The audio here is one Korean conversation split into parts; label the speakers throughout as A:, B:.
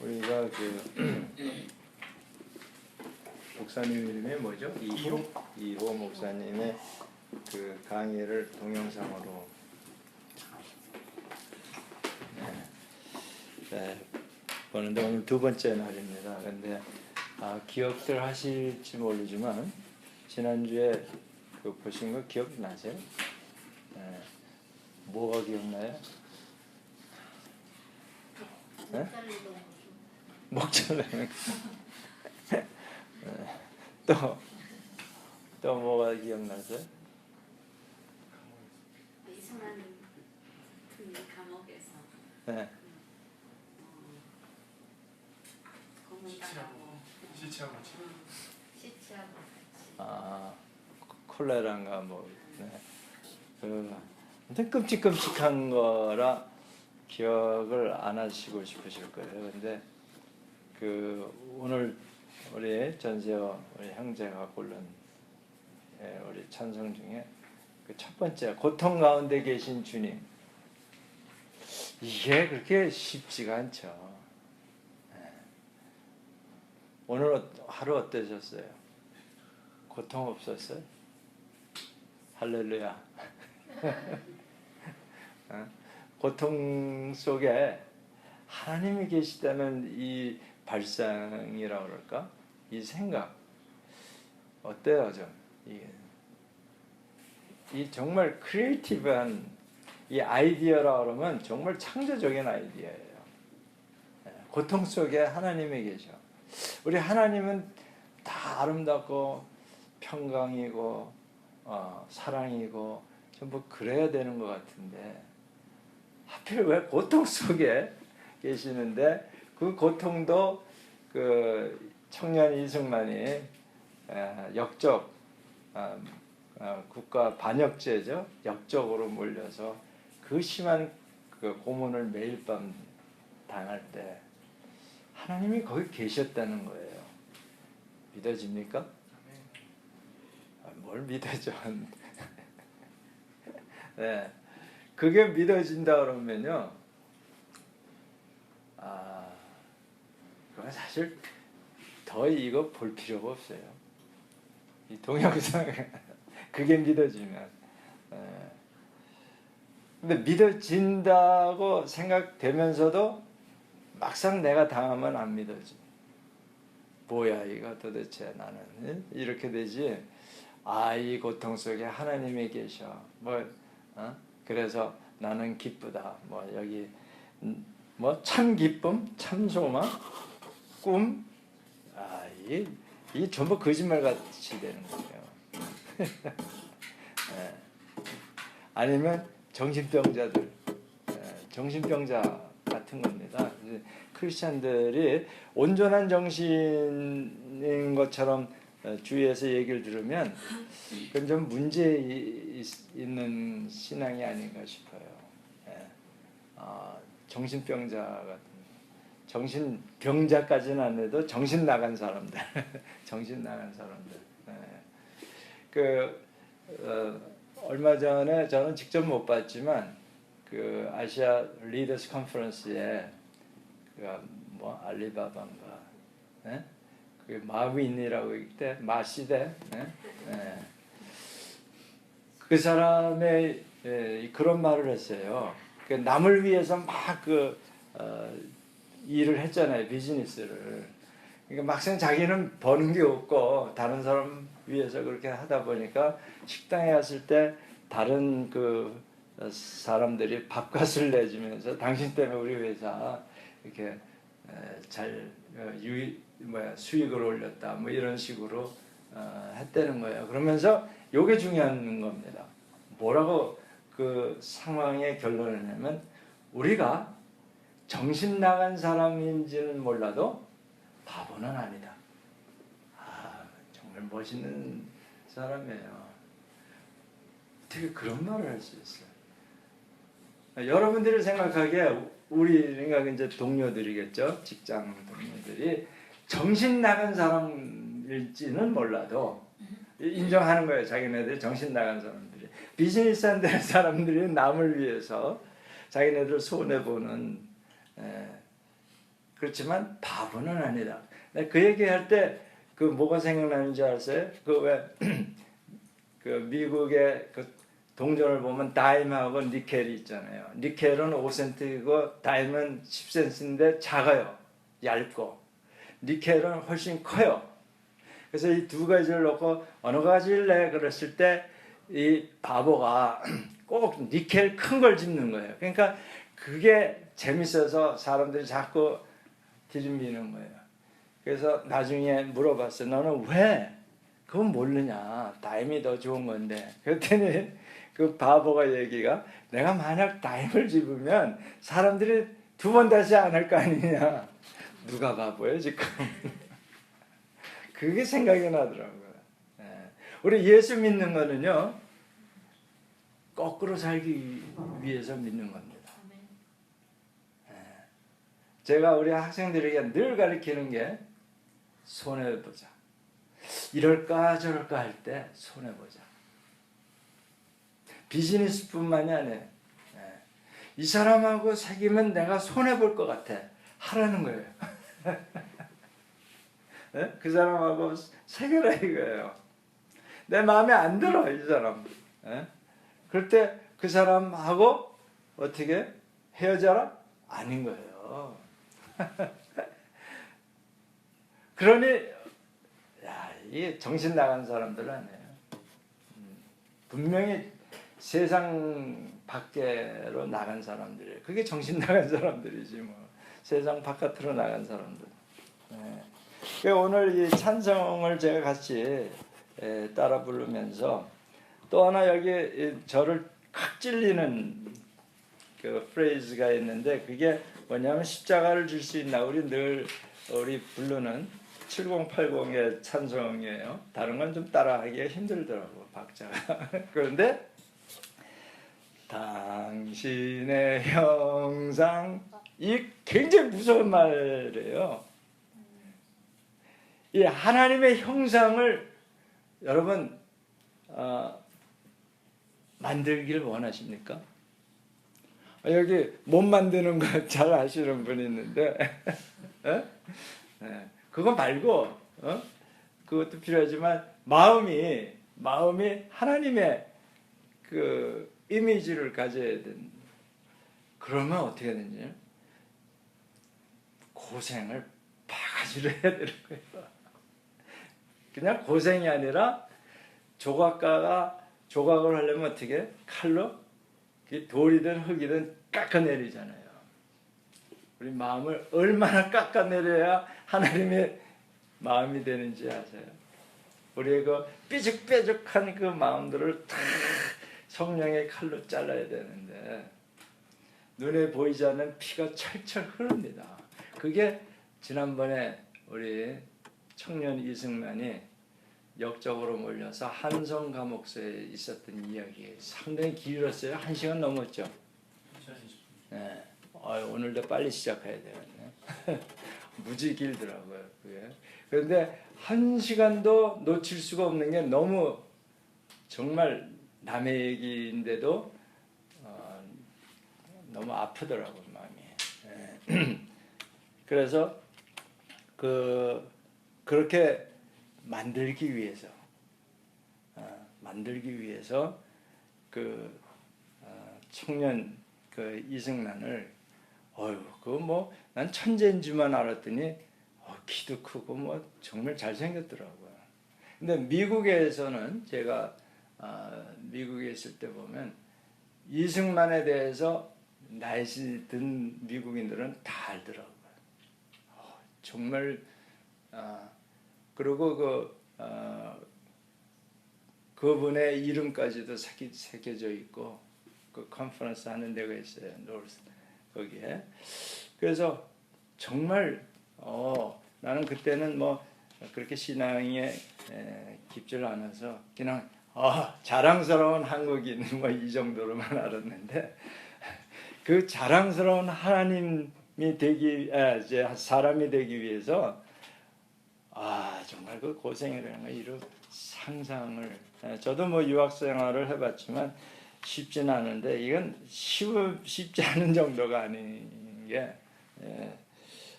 A: 우리가 그 목사님 이름이 뭐죠? 이호 이호 목사님의 그 강의를 동영상으로 네, 네, 보는데 오늘 두 번째 날입니다. 근데 아, 기억들 하실지 모르지만 지난주에 그 보신 거 기억나세요? 네. 뭐가 기억나요? 네? 목전에 또, 또 뭐가 기억나세요?
B: 이상한 그 감옥에서
A: 네.
C: 시체하고 같이
B: 시체하고 같이
A: 아, 콜레라인가 뭐, 네. 그, 아무튼 끔찍끔찍한 거라 기억을 안 하시고 싶으실 거예요. 근데 그 오늘 우리 전세호 우리 형제가 고른 예, 우리 찬송 중에 그 첫 번째 고통 가운데 계신 주님 이게 그렇게 쉽지가 않죠. 예. 오늘 어- 하루 어떠셨어요? 고통 없었어요? 할렐루야. 어? 고통 속에 하나님이 계시다는 이 발상이라고 그럴까? 이 생각 어때요, 좀? 이, 이 정말 크리에이티브한 이 아이디어라 그러면 정말 창조적인 아이디어예요. 예, 고통 속에 하나님이 계셔. 우리 하나님은 다 아름답고 평강이고 어, 사랑이고 전부 그래야 되는 것 같은데 하필 왜 고통 속에 계시는데 그 고통도 그 청년 이승만이 에, 역적 아, 아, 국가 반역죄죠 역적으로 몰려서 그 심한 그 고문을 매일 밤 당할 때 하나님이 거기 계셨다는 거예요. 믿어집니까? 아, 뭘 믿어져? 네, 그게 믿어진다 그러면요. 아, 사실 더 이거 볼 필요가 없어요. 이 동영상 그게 믿어지면. 예. 근데 믿어진다고 생각되면서도 막상 내가 당하면 안 믿어지. 뭐야 이거 도대체 나는 예? 이렇게 되지. 아 이 고통 속에 하나님이 계셔. 뭐 어? 그래서 나는 기쁘다. 뭐 여기 뭐 참 기쁨, 참 소망, 꿈. 아이 이 전부 거짓말 같이 되는 거예요. 예. 아니면 정신병자들, 예, 정신병자 같은 겁니다. 이제 크리스천들이 온전한 정신인 것처럼 어, 주위에서 얘기를 들으면 그건 좀 문제 있는 신앙이 아닌가 싶어요. 예. 아, 정신병자 같은 정신 병자까지는 안 해도 정신 나간 사람들, 정신 나간 사람들. 예. 그 어, 얼마 전에 저는 직접 못 봤지만 그 아시아 리더스 컨퍼런스에 그뭐 알리바바인가, 예? 그 마윈이라고 있대 마시대, 예? 예. 그 사람의 예, 그런 말을 했어요. 그 남을 위해서 막그 어, 일을 했잖아요 비즈니스를. 그러니까 막상 자기는 버는 게 없고 다른 사람 위해서 그렇게 하다 보니까 식당에 갔을 때 다른 그 어, 사람들이 밥값을 내주면서 당신 때문에 우리 회사 이렇게 에, 잘 어, 유익 뭐야 수익을 올렸다 뭐 이런 식으로 어, 했다는 거예요. 그러면서 요게 중요한 겁니다. 뭐라고 그 상황의 결론을 내면 우리가 정신 나간 사람인지는 몰라도 바보는 아니다. 아 정말 멋있는 사람이에요. 어떻게 그런 말을 할 수 있어요? 여러분들이 생각하기에 우리가 이제 동료들이겠죠, 직장 동료들이 정신 나간 사람일지는 몰라도 인정하는 거예요, 자기네들 정신 나간 사람들이 비즈니스 한다는 사람들이 남을 위해서 자기네들 손해 보는 그렇지만 바보는 아니다. 그 얘기할 때 그 뭐가 생각나는지 아세요? 그 왜 그 미국의 그 동전을 보면 다임하고 니켈이 있잖아요. 니켈은 5센트이고 다임은 10센트인데 작아요. 얇고 니켈은 훨씬 커요. 그래서 이 두 가지를 놓고 어느 가지를 내 그랬을 때 이 바보가 꼭 니켈 큰 걸 집는 거예요. 그러니까 그게 재밌어서 사람들이 자꾸 들이미는 거예요. 그래서 나중에 물어봤어요. 너는 왜 그건 모르냐? 다임이 더 좋은 건데. 그랬더니 그 바보가 얘기가 내가 만약 다임을 집으면 사람들이 두 번 다시 안 할 거 아니냐? 누가 바보예요 지금? 그게 생각이 나더라고요. 예. 우리 예수 믿는 거는요 거꾸로 살기 위해서 믿는 겁니다.
B: 아멘.
A: 제가 우리 학생들에게 늘 가르치는 게 손해 보자. 이럴까 저럴까 할 때 손해 보자. 비즈니스뿐만이 아니에요. 예. 이 사람하고 사귀면 내가 손해 볼 것 같아. 하라는 거예요. 예? 그 사람하고 사귀라 이거예요. 내 마음에 안 들어 이 사람. 예? 그럴 때 그 사람하고 어떻게 헤어져라? 아닌 거예요. 그러니 야, 이게 정신 나간 사람들 아니에요. 음, 분명히 세상 밖으로 나간 사람들이에요. 그게 정신 나간 사람들이지 뭐. 세상 바깥으로 나간 사람들. 네. 그 오늘 이 찬성을 제가 같이 에, 따라 부르면서 또 하나 여기 이 저를 칵 찔리는 그 프레이즈가 있는데 그게 뭐냐면 십자가를 줄 수 있나 우리 늘 우리 부르는 7080의 찬송이에요. 다른 건 좀 따라하기가 힘들더라고 박자가. 그런데 당신의 형상 이 굉장히 무서운 말이에요. 이 하나님의 형상을 여러분 어, 만들기를 원하십니까? 어, 여기 못 만드는 거 잘 아시는 분이 있는데 에? 네. 그거 말고 어? 그것도 필요하지만 마음이 마음이 하나님의 그 이미지를 가져야 된 그러면 어떻게 되냐 고생을 바가지로 해야 되는 거예요. 그냥 고생이 아니라 조각가가 조각을 하려면 어떻게 칼로 그게 돌이든 흙이든 깎아내리잖아요. 우리 마음을 얼마나 깎아내려야 하나님의 마음이 되는지 아세요? 우리의 그 삐죽삐죽한 그 마음들을 다 성령의 칼로 잘라야 되는데 눈에 보이지 않는 피가 철철 흐릅니다. 그게 지난번에 우리 청년 이승만이 역적으로 몰려서 한성 감옥소에 있었던 이야기 상당히 길었어요. 한 시간 넘었죠. 네. 아, 오늘도 빨리 시작해야 되겠네. 무지 길더라고요. 그게. 그런데 한 시간도 놓칠 수가 없는 게 너무 정말 남의 얘기인데도 어, 너무 아프더라고요 마음이. 예. 그래서 그 그렇게 만들기 위해서 어, 만들기 위해서 그 어, 청년 그 이승만을 어유 그거 뭐난 천재인 줄만 알았더니 어, 키도 크고 뭐 정말 잘생겼더라고요. 근데 미국에서는 제가 어, 미국에 있을 때 보면 이승만에 대해서 나이 든 미국인들은 다 알더라고요. 어, 정말 아 그리고 그 어, 그분의 이름까지도 새겨져 있고 그 컨퍼런스 하는 데가 있어요. 노스 거기에. 그래서 정말 어 나는 그때는 뭐 그렇게 신앙에 에, 깊지를 않아서 그냥 아 자랑스러운 한국인 뭐 이 정도로만 알았는데 그 자랑스러운 하나님이 되기 아, 이제 사람이 되기 위해서 아 정말 그 고생이라는 거 이런 상상을 에, 저도 뭐 유학 생활을 해봤지만 쉽지는 않은데 이건 쉬우, 쉽지 않은 정도가 아닌 게 예,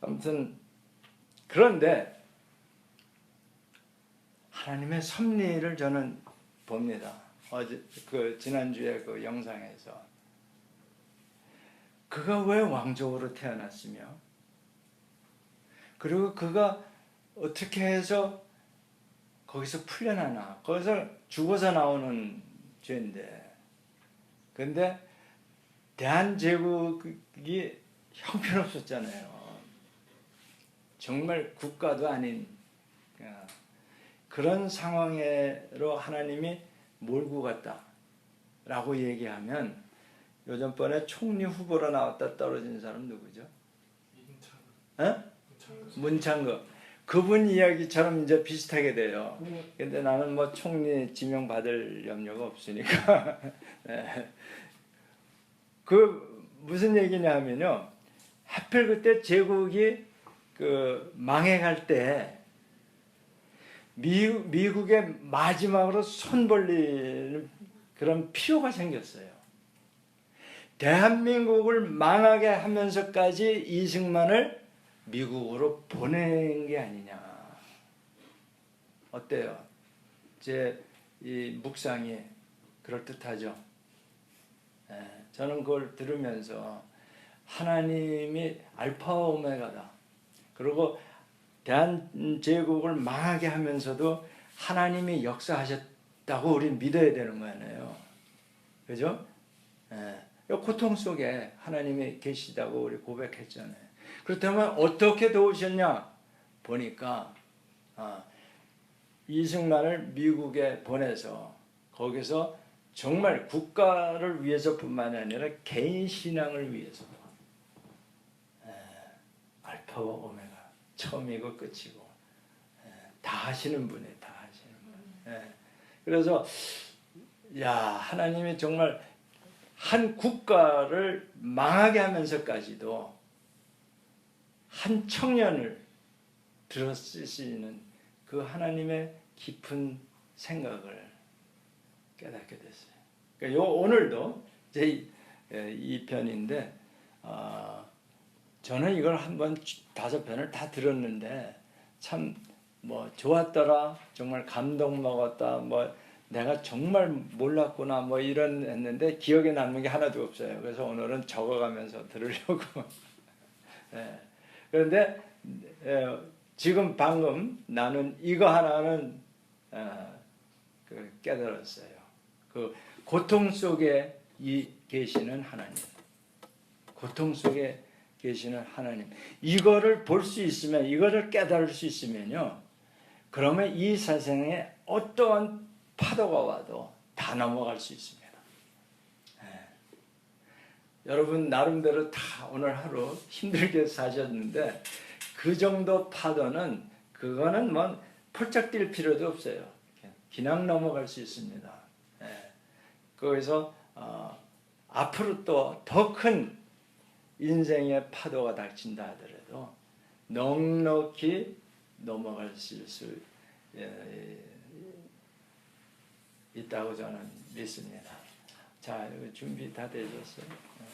A: 아무튼 그런데 하나님의 섭리를 저는 봅니다. 어제 그 지난주에 그 영상에서. 그가 왜 왕족으로 태어났으며? 그리고 그가 어떻게 해서 거기서 풀려나나? 거기서 죽어서 나오는 죄인데 근데 대한제국이 형편없었잖아요. 정말 국가도 아닌 어, 그런 상황으로 하나님이 몰고 갔다 라고 얘기하면 요즘번에 총리 후보로 나왔다 떨어진 사람 누구죠? 어? 문창거 그분 이야기처럼 이제 비슷하게 돼요. 근데 나는 뭐 총리 지명 받을 염려가 없으니까 네. 그 무슨 얘기냐 하면요. 하필 그때 제국이 그 망해갈 때 미국, 미국의 마지막으로 손 벌리는 그런 필요가 생겼어요. 대한민국을 망하게 하면서까지 이승만을 미국으로 보낸 게 아니냐. 어때요? 제 이 묵상이 그럴듯하죠? 예, 저는 그걸 들으면서 하나님이 알파와 오메가다. 그리고 대한제국을 망하게 하면서도 하나님이 역사하셨다고 우리 믿어야 되는 거잖아요. 그죠? 예, 이 고통 속에 하나님이 계시다고 우리 고백했잖아요. 그렇다면 어떻게 도우셨냐? 보니까 아, 이승만을 미국에 보내서 거기서 정말 국가를 위해서뿐만 아니라 개인 신앙을 위해서 에, 알파와 오메가 처음이고 끝이고 에, 다 하시는 분이 다 하시는 분. 에, 그래서 야 하나님이 정말 한 국가를 망하게 하면서까지도 한 청년을 들어 쓰시는 그 하나님의 깊은 생각을 깨닫게 됐어요. 그러니까 요 오늘도 제이 편인데 어, 저는 이걸 한번 다섯 편을 다 들었는데 참 뭐 좋았더라 정말 감동 먹었다 뭐 내가 정말 몰랐구나 뭐 이런 했는데 기억에 남는 게 하나도 없어요. 그래서 오늘은 적어가면서 들으려고. 예. 그런데 예, 지금 방금 나는 이거 하나는 어, 그 깨달았어요. 그 고통 속에 이 계시는 하나님. 고통 속에 계시는 하나님. 이거를 볼 수 있으면 이거를 깨달을 수 있으면요. 그러면 이 세상에 어떠한 파도가 와도 다 넘어갈 수 있습니다. 예. 여러분 나름대로 다 오늘 하루 힘들게 사셨는데 그 정도 파도는 그거는 뭐 폴짝 뛸 필요도 없어요. 그냥 넘어갈 수 있습니다. 예. 거기서 어, 앞으로 또 더 큰 인생의 파도가 닥친다 하더라도 넉넉히 넘어갈 수 예, 있다고 저는 믿습니다. 자, 준비 다 되셨어요? 예.